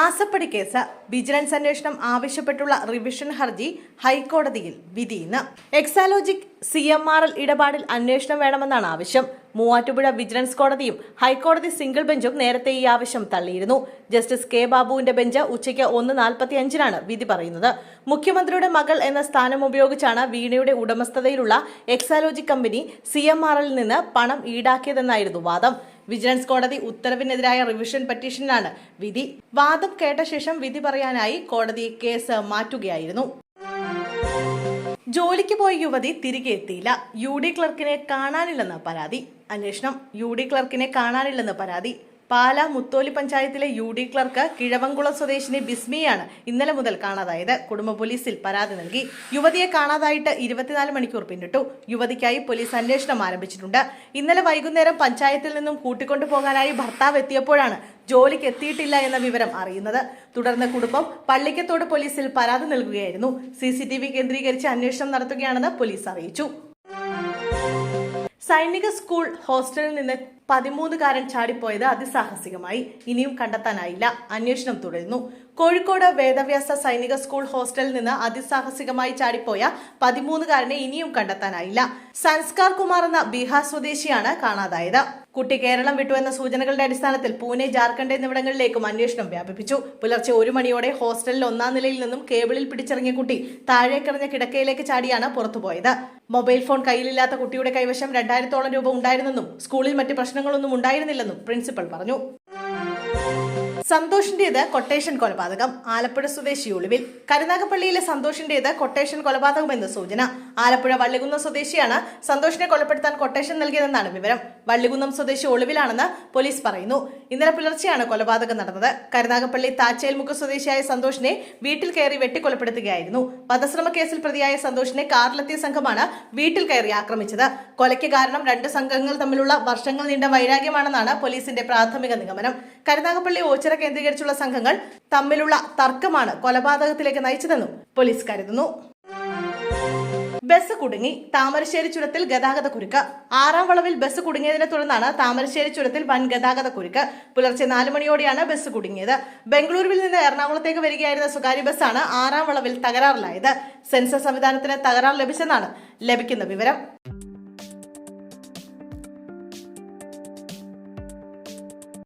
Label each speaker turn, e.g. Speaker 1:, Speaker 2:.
Speaker 1: മാസപ്പടി case vigilance അന്വേഷണം ആവശ്യപ്പെട്ടുള്ള റിവിഷൻ ഹർജി ഹൈക്കോടതിയിൽ വിധി ഇന്ന് Exalogic C M R L ഇടപാടിൽ അന്വേഷണം വേണമെന്നാണ് ആവശ്യം. മൂവാറ്റുപുഴ വിജിലൻസ് കോടതിയും ഹൈക്കോടതി സിംഗിൾ ബെഞ്ചും നേരത്തെ ഈ ആവശ്യം തള്ളിയിരുന്നു. ജസ്റ്റിസ് കെ ബാബുവിന്റെ ബെഞ്ച് ഉച്ചയ്ക്ക് ഒന്ന് നാൽപ്പത്തി അഞ്ചിനാണ് വിധി പറയുന്നത്. മുഖ്യമന്ത്രിയുടെ മകൾ എന്ന സ്ഥാനം ഉപയോഗിച്ചാണ് വീണയുടെ ഉടമസ്ഥതയിലുള്ള Exalogic company C M R നിന്ന് പണം ഈടാക്കിയതെന്നായിരുന്നു വാദം. വിജിലൻസ് കോടതി ഉത്തരവിനെതിരായ റിവിഷൻ പെറ്റീഷനിലാണ് വിധി. വാദം കേട്ട ശേഷം വിധി പറയാനായി കോടതി കേസ് മാറ്റുകയായിരുന്നു. ജോലിക്ക് പോയ യുവതി തിരികെ എത്തിയില്ല. യു ഡി ക്ലർക്കിനെ കാണാനില്ലെന്ന് പരാതി. അന്വേഷണം. യു ഡി ക്ലർക്കിനെ കാണാനില്ലെന്ന് പരാതി. പാല മുത്തോലി പഞ്ചായത്തിലെ യു ഡി ക്ലർക്ക് കിഴവങ്കുളം സ്വദേശിനി ബിസ്മിയാണ് ഇന്നലെ മുതൽ കാണാതായത്. കുടുംബ പോലീസിൽ പരാതി നൽകി. യുവതിയെ കാണാതായിട്ട് ഇരുപത്തിനാല് മണിക്കൂർ പിന്നിട്ടു. യുവതിക്കായി പോലീസ് അന്വേഷണം ആരംഭിച്ചിട്ടുണ്ട്. ഇന്നലെ വൈകുന്നേരം പഞ്ചായത്തിൽ നിന്നും കൂട്ടിക്കൊണ്ടുപോകാനായി ഭർത്താവ് എത്തിയപ്പോഴാണ് ജോലിക്ക് എത്തിയിട്ടില്ല എന്ന വിവരം അറിയുന്നത്. തുടർന്ന് കുടുംബം പള്ളിക്കത്തോട് പോലീസിൽ പരാതി നൽകുകയായിരുന്നു. സി കേന്ദ്രീകരിച്ച് അന്വേഷണം നടത്തുകയാണെന്ന് പോലീസ് അറിയിച്ചു. സൈനിക സ്കൂൾ ഹോസ്റ്റലിൽ നിന്ന് പതിമൂന്നുകാരൻ ചാടിപ്പോയത് അതിസാഹസികമായി. ഇനിയും കണ്ടെത്താനായില്ല. അന്വേഷണം തുടരുന്നു. കോഴിക്കോട് വേദവ്യാസ സൈനിക സ്കൂൾ ഹോസ്റ്റലിൽ നിന്ന് അതിസാഹസികമായി ചാടിപ്പോയ പതിമൂന്നുകാരനെ ഇനിയും കണ്ടെത്താനായില്ല. സംസ്കാർ കുമാർ എന്ന ബീഹാർ സ്വദേശിയാണ് കാണാതായത്. കുട്ടി കേരളം വിട്ടു എന്ന സൂചനകളുടെ അടിസ്ഥാനത്തിൽ പൂനെ ജാർഖണ്ഡ് എന്നിവിടങ്ങളിലേക്കും അന്വേഷണം വ്യാപിപ്പിച്ചു. പുലർച്ചെ ഒരു മണിയോടെ ഹോസ്റ്റലിൽ ഒന്നാം നിലയിൽ നിന്നും കേബിളിൽ പിടിച്ചിറങ്ങിയ കുട്ടി താഴേക്കിറങ്ങിയ കിടക്കയിലേക്ക് ചാടിയാണ് പുറത്തുപോയത്. മൊബൈൽ ഫോൺ കയ്യിലില്ലാത്ത കുട്ടിയുടെ കൈവശം രണ്ടായിരത്തോളം രൂപ ഉണ്ടായിരുന്നെന്നും സ്കൂളിൽ മറ്റ് പ്രശ്നങ്ങളൊന്നും ഉണ്ടായിരുന്നില്ലെന്നും പ്രിൻസിപ്പൽ പറഞ്ഞു. സന്തോഷിന്റേത് കൊട്ടേഷൻ കൊലപാതകം. ആലപ്പുഴ സ്വദേശി ഒളിവിൽ. കരുനാഗപ്പള്ളിയിലെ സന്തോഷിന്റേത് കൊട്ടേഷൻ എന്ന സൂചന. ആലപ്പുഴ വള്ളികുന്നം സ്വദേശിയാണ് സന്തോഷിനെ കൊലപ്പെടുത്താൻ കൊട്ടേഷൻ നൽകിയതെന്നാണ് വിവരം. വള്ളികുന്നം സ്വദേശി ഒളിവിലാണെന്ന് പോലീസ് പറയുന്നു. ഇന്നലെ പുലർച്ചെയാണ് കൊലപാതകം നടന്നത്. കരുനാഗപ്പള്ളി താച്ചേൽമുക്ക് സ്വദേശിയായ സന്തോഷിനെ വീട്ടിൽ കയറി വെട്ടിക്കൊലപ്പെടുത്തുകയായിരുന്നു. വധശ്രമ കേസിൽ പ്രതിയായ സന്തോഷിനെ കാറിലെത്തിയ സംഘമാണ് വീട്ടിൽ കയറി ആക്രമിച്ചത്. കൊലയ്ക്ക് കാരണം രണ്ട് സംഘങ്ങൾ തമ്മിലുള്ള വർഷങ്ങൾ നീണ്ട വൈരാഗ്യമാണെന്നാണ് പോലീസിന്റെ പ്രാഥമിക നിഗമനം. കരുനാഗപ്പള്ളി ഓച്ചിറ കേന്ദ്രീകരിച്ചുള്ള സംഘങ്ങൾ തമ്മിലുള്ള തർക്കമാണ് കൊലപാതകത്തിലേക്ക് നയിച്ചതെന്നും പോലീസ് കരുതുന്നു. ബസ് കുടുങ്ങി താമരശ്ശേരി ചുരത്തിൽ ഗതാഗത കുരുക്ക്. ആറാം വളവിൽ ബസ് കുടുങ്ങിയതിനെ തുടർന്നാണ് താമരശ്ശേരി ചുരത്തിൽ വൻ ഗതാഗത കുരുക്ക്. പുലർച്ചെ നാല് മണിയോടെയാണ് ബസ് കുടുങ്ങിയത്. ബംഗളൂരുവിൽ നിന്ന് എറണാകുളത്തേക്ക് വരികയായിരുന്ന സ്വകാര്യ ബസ്സാണ് ആറാം വളവിൽ തകരാറിലായത്. സെൻസർ സംവിധാനത്തിന് തകരാർ ലഭിച്ചെന്നാണ് ലഭിക്കുന്ന വിവരം.